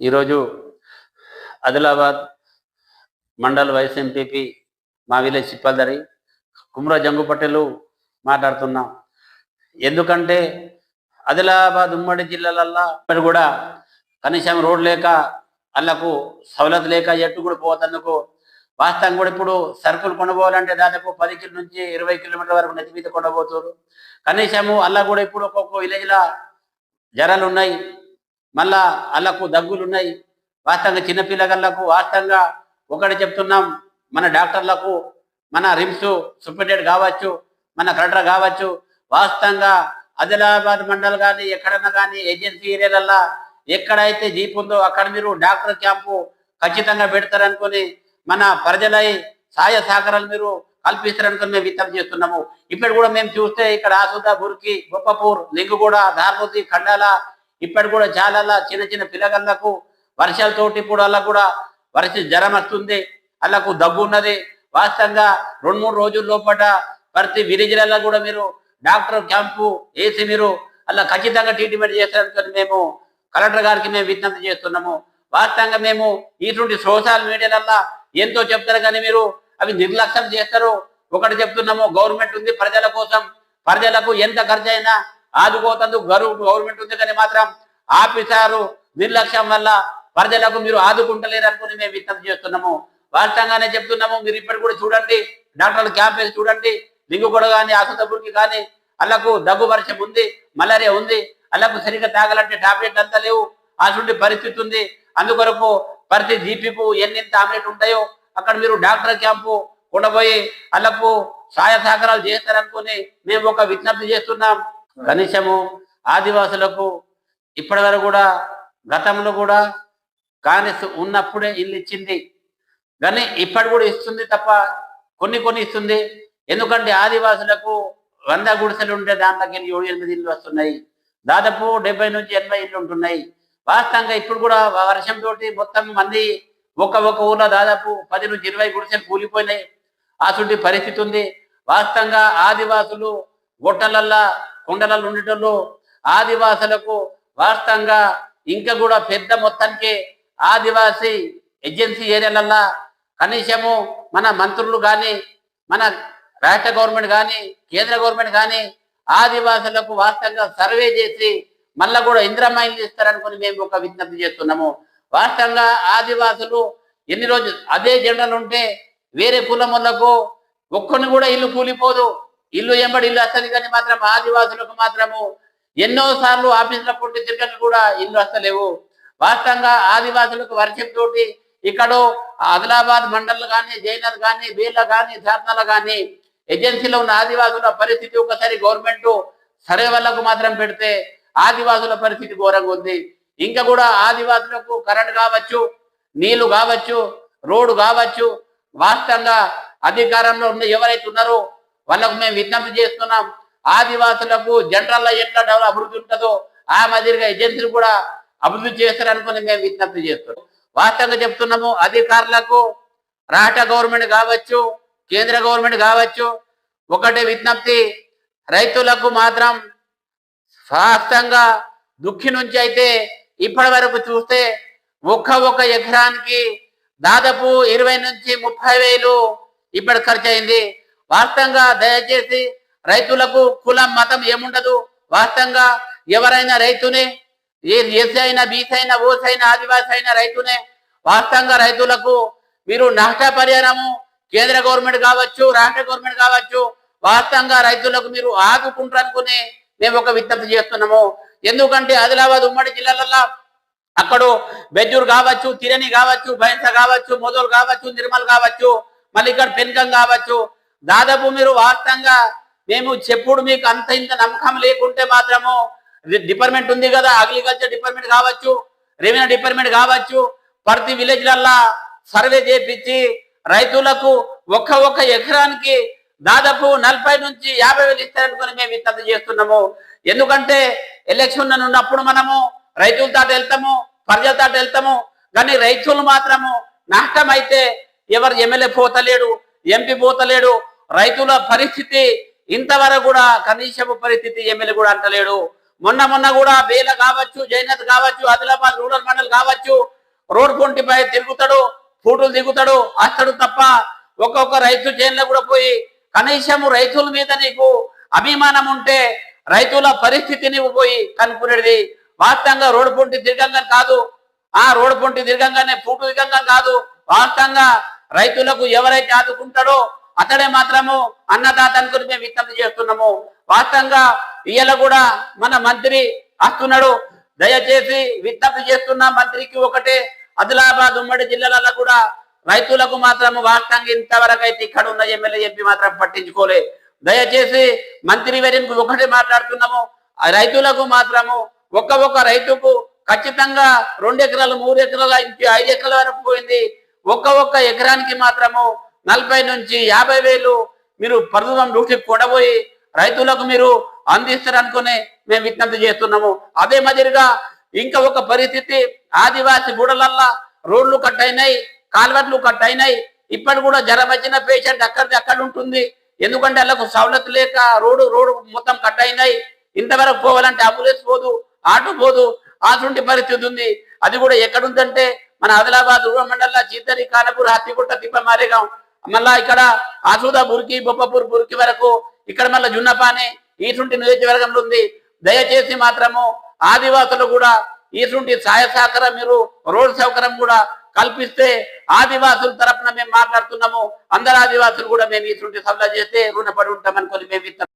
ఈరోజు Adilabad mandal vice MPP మా village Chippaldari Kumra Jangu Patel మాట్లాడుతున్నాం. ఎందుకంటే ఆదిలాబాద్ ఉమ్మడి జిల్లాలల్లో ఇప్పుడు కూడా కనీసం రోడ్ లేక అల్లకు సవలత్ లేక ఎట్టు కూడా పోతందుకు వాస్తవం కూడా ఇప్పుడు సరుకులు కొనబోవాలంటే దాదాపు పది కిలో నుంచి ఇరవై కిలోమీటర్ల వరకు నెత్తి మీద కొనబోతున్నారు. కనీసము అలా కూడా ఇప్పుడు ఒక్కొక్క విలేజ్లో జ్వరాలు ఉన్నాయి మళ్ళా వాళ్ళకు దగ్గులు ఉన్నాయి వాస్తవంగా చిన్నపిల్లగళ్ళకు వాస్తవంగా ఒకటి చెప్తున్నాం మన డాక్టర్లకు మన రిమ్స్ సూపరింటెండెంట్ కావచ్చు మన కలెక్టర్ కావచ్చు వాస్తవంగా ఆదిలాబాద్ మండల్ కానీ ఎక్కడన్నా కానీ ఏజెన్సీ ఏరియాలల్లో ఎక్కడైతే జీప్ ఉందో అక్కడ మీరు డాక్టర్ క్యాంపు ఖచ్చితంగా పెడతారనుకొని మన ప్రజలై సహాయ సహకారాలు మీరు కల్పిస్తారనుకుని మేము విత్తనం చేస్తున్నాము. ఇప్పుడు కూడా మేము చూస్తే ఇక్కడ ఆసుద బురికి గొప్పపూర్ లింగుగూడ ధార్మూతి ఖండాల ఇప్పటి కూడా చాలా చిన్న చిన్న పిల్లగళ్ళకు వర్షాలతోటి ఇప్పుడు అలా కూడా వర్ష జ్వరం వస్తుంది వాళ్ళకు దగ్గు ఉన్నది. వాస్తవంగా రెండు మూడు రోజుల లోపల ప్రతి విలేజ్లలో కూడా మీరు డాక్టర్ క్యాంపు వేసి మీరు అలా ఖచ్చితంగా ట్రీట్మెంట్ చేస్తారని మేము కలెక్టర్ గారికి మేము విజ్ఞప్తి చేస్తున్నాము. వాస్తవంగా మేము ఇటువంటి సోషల్ మీడియాలల్లో ఎంతో చెప్తారు కానీ మీరు అవి నిర్లక్ష్యం చేస్తారు. ఒకటి చెప్తున్నాము గవర్నమెంట్ ఉంది ప్రజల కోసం ప్రజలకు ఎంత ఖర్చు అయినా ఆదుకోతందుకు గర్వ గవర్నమెంట్ ఉంది కానీ మాత్రం ఆఫీసరు నిర్లక్ష్యం వల్ల ప్రజలకు మీరు ఆదుకుంటలేరు అనుకుని మేము విజ్ఞప్తి చేస్తున్నాము. వాస్తవంగానే చెప్తున్నాము మీరు ఇప్పటి కూడా చూడండి డాక్టర్ల క్యాంప్ వేసి చూడండి లింగుగూడ కానీ ఆసుపత్రికి కానీ వాళ్ళకు దగ్గు వర్షం ఉంది మలేరియా ఉంది వాళ్ళకు సరిగ్గా తాగాలంటే టాబ్లెట్ అంతా లేవు అటువంటి పరిస్థితి ఉంది. అందుకొరకు ప్రతి జీపీకు ఎన్ని టాబ్లెట్ ఉంటాయో అక్కడ మీరు డాక్టర్ క్యాంపు ఉండబోయి వాళ్ళకు సహాయ సహకారాలు చేస్తారనుకుని మేము ఒక విజ్ఞప్తి చేస్తున్నాం. కనీసము ఆదివాసులకు ఇప్పటి వరకు కూడా గతంలో కూడా కాంగ్రెస్ ఉన్నప్పుడే ఇల్లు ఇచ్చింది. కానీ ఇప్పటి కూడా ఇస్తుంది తప్ప కొన్ని కొన్ని ఇస్తుంది. ఎందుకంటే ఆదివాసులకు వంద గుడిసెలు ఉంటే దాంట్లోకి ఏడు ఎనిమిది ఇల్లు వస్తున్నాయి. దాదాపు డెబ్బై నుంచి ఎనభై ఇల్లు ఉంటున్నాయి. వాస్తవంగా ఇప్పుడు కూడా వర్షంతో మొత్తం మంది ఒక్క ఒక్క ఊర్లో దాదాపు పది నుంచి ఇరవై గుడిసెలు కూలిపోయినాయి. అటువంటి పరిస్థితి ఉంది. వాస్తవంగా ఆదివాసులు గుట్టలల్లా కొండలలో ఉండటంలో ఆదివాసులకు వాస్తవంగా ఇంకా కూడా పెద్ద మొత్తానికి ఆదివాసీ ఏజెన్సీ ఏరియాలల్లో కనీసము మన మంత్రులు కానీ మన రాష్ట్ర గవర్నమెంట్ కానీ కేంద్ర గవర్నమెంట్ కానీ ఆదివాసులకు వాస్తవంగా సర్వే చేసి మళ్ళా కూడా ఇంద్రమైన్లు ఇస్తారనుకుని మేము ఒక విజ్ఞప్తి చేస్తున్నాము. వాస్తవంగా ఆదివాసులు ఎన్ని రోజులు అదే జెండలు ఉంటే వేరే కులం వాళ్ళకు ఒక్కరిని కూడా ఇల్లు కూలిపోదు. ఇల్లు ఎంబడి ఇల్లు వస్తుంది కానీ మాత్రం ఆదివాసులకు మాత్రము ఎన్నో సార్లు ఆఫీసుల పుట్టి తిరగని కూడా ఇల్లు వస్తలేవు వాస్తవంగా ఆదివాసులకు వర్షం తోటి ఇక్కడ ఆదిలాబాద్ మండల్ కానీ జైనర్ కానీ బీళ్ళ కానీ శాతనల కానీ ఏజెన్సీలో ఉన్న ఆదివాసుల పరిస్థితి ఒకసారి గవర్నమెంట్ సర్వే మాత్రం పెడితే ఆదివాసుల పరిస్థితి ఘోరంగా ఉంది. ఇంకా కూడా ఆదివాసులకు కరెంట్ కావచ్చు నీళ్ళు కావచ్చు రోడ్డు కావచ్చు వాస్తవంగా అధికారంలో ఉన్న ఎవరైతే ఉన్నారో వాళ్ళకు మేము విజ్ఞప్తి చేస్తున్నాం. ఆదివాసులకు జనరల్లో ఎట్లా డెవలప్ అభివృద్ధి ఉంటుందో ఆ మాదిరిగా ఏజెన్సీలు కూడా అభివృద్ధి చేస్తారనుకుని మేము విజ్ఞప్తి చేస్తున్నాం. వాస్తవంగా చెప్తున్నాము అధికారులకు రాష్ట్ర గవర్నమెంట్ కావచ్చు కేంద్ర గవర్నమెంట్ కావచ్చు ఒకటే విజ్ఞప్తి రైతులకు మాత్రం స్వాస్థంగా దుఃఖి నుంచి అయితే ఇప్పటి వరకు చూస్తే ఒక్క ఒక్క ఎకరానికి దాదాపు ఇరవై నుంచి ముప్పై వేలు ఇప్పటి ఖర్చు అయింది వాస్తవంగా దయచేసి రైతులకు కులం మతం ఏముండదు. వాస్తవంగా ఎవరైనా రైతునే ఏ ఎస్ అయినా బీసీ అయినా ఓసీ అయినా ఆదివాసీ అయినా రైతునే వాస్తవంగా రైతులకు మీరు నష్ట పరిహారము కేంద్ర గవర్నమెంట్ కావచ్చు రాష్ట్ర గవర్నమెంట్ కావచ్చు వాస్తవంగా రైతులకు మీరు ఆదుకుంటారనుకుని మేము ఒక విజ్ఞప్తి చేస్తున్నాము. ఎందుకంటే ఆదిలాబాద్ ఉమ్మడి జిల్లాలలో అక్కడ బెజ్జూరు కావచ్చు తిరణి కావచ్చు బైన్స కావచ్చు మొదలు కావచ్చు నిర్మల్ కావచ్చు మళ్ళీ ఇక్కడ పెన్కం కావచ్చు దాదాపు మీరు వాస్తవంగా మేము చెప్పుడు మీకు అంత ఇంత నమ్మకం లేకుంటే మాత్రము డిపార్ట్మెంట్ ఉంది కదా అగ్రికల్చర్ డిపార్ట్మెంట్ కావచ్చు రెవెన్యూ డిపార్ట్మెంట్ కావచ్చు ప్రతి విలేజ్లల్లా సర్వే చేపించి రైతులకు ఒక్క ఒక్క ఎకరానికి దాదాపు నలభై నుంచి యాభై వేలు ఇస్తారనుకుని మేము ఇంత చేస్తున్నాము. ఎందుకంటే ఎలక్షన్ ఉన్నప్పుడు మనము రైతుల తాట వెళ్తాము ప్రజల తాట వెళ్తాము కానీ రైతులు మాత్రము నష్టం అయితే ఎవరు ఎమ్మెల్యే పోతలేడు ఎంపీ పోతలేడు రైతుల పరిస్థితి ఇంతవరకు కూడా కనీసపు పరిస్థితి ఎమ్మెల్యే కూడా అంటలేడు. మొన్న మొన్న కూడా బేల కావచ్చు జైనత్ కావచ్చు ఆదిలాబాద్ రూరల్ మండల్ కావచ్చు రోడ్ పొంటిపై తిరుగుతాడు ఫోటోలు దిగుతాడు వస్తాడు తప్ప ఒక్కొక్క రైతు చేనులో కూడా పోయి కనీసం రైతుల మీద నీకు అభిమానం ఉంటే రైతుల పరిస్థితి నువ్వు పోయి కనుక్కునేది. వాస్తవంగా రోడ్డు పొంటి తిరగంగా కాదు. ఆ రోడ్డు పొంటి తిరగంగానే ఫోటో దిగంగా కాదు. వాస్తవంగా రైతులకు ఎవరైతే ఆదుకుంటాడో అతడే మాత్రము అన్నదాతని గురించి మేము విజ్ఞప్తి చేస్తున్నాము. వాస్తవంగా ఇయ్యాల కూడా మన మంత్రి వస్తున్నాడు. దయచేసి విజ్ఞప్తి చేస్తున్న మంత్రికి ఒకటే ఆదిలాబాద్ ఉమ్మడి జిల్లాలలో కూడా రైతులకు మాత్రం వాస్తవంగా ఇంతవరకు అయితే ఇక్కడ ఉన్న ఎమ్మెల్యే ఎంపీ మాత్రం పట్టించుకోలే. దయచేసి మంత్రి వెరికి ఒకటే మాట్లాడుతున్నాము. రైతులకు మాత్రము ఒక్క ఒక్క రైతుకు ఖచ్చితంగా రెండు ఎకరాలు మూడు ఎకరాల ఇంటి ఐదు ఎకరాల వరకు పోయింది. ఒక్క ఒక్క ఎకరానికి మాత్రము నలభై నుంచి యాభై వేలు మీరు ప్రభుత్వం డ్యూటీ కొడబోయి రైతులకు మీరు అందిస్తారనుకుని మేము విజ్ఞప్తి చేస్తున్నాము. అదే మాదిరిగా ఇంకా ఒక పరిస్థితి ఆదివాసి గూడలల్లా రోడ్లు కట్ అయినాయి కాల్వట్లు కట్ అయినాయి ఇప్పటి కూడా జ్వరం వచ్చిన పేషెంట్ అక్కడిది అక్కడ ఉంటుంది. ఎందుకంటే వాళ్ళకు సవలత్ లేక రోడ్డు రోడ్డు మొత్తం కట్ అయినాయి ఇంతవరకు పోవాలంటే అంబులెన్స్ పోదు ఆటో పోదు. అటువంటి పరిస్థితి ఉంది. అది కూడా ఎక్కడుందంటే మన ఆదిలాబాద్ రూరల్ మండల చీతరి కానపూర్ హత్తిగుట్ట తిప్పమారేగాం మళ్ళా ఇక్కడ ఆసూదా బొప్పపూర్ బురికి వరకు ఇక్కడ మళ్ళీ జున్నపాని ఈసుంటి నియోజకవర్గంలో ఉంది. దయచేసి మాత్రము ఆదివాసులు కూడా ఈసుంటి సహాయ సహకారం మీరు రోడ్ సౌకర్యం కూడా కల్పిస్తే ఆదివాసుల తరపున మేము మాట్లాడుతున్నాము. అందరు ఆదివాసులు కూడా మేము ఈసుంటి సభలో చేస్తే రుణపడి ఉంటామనుకొని మేము ఇస్తాం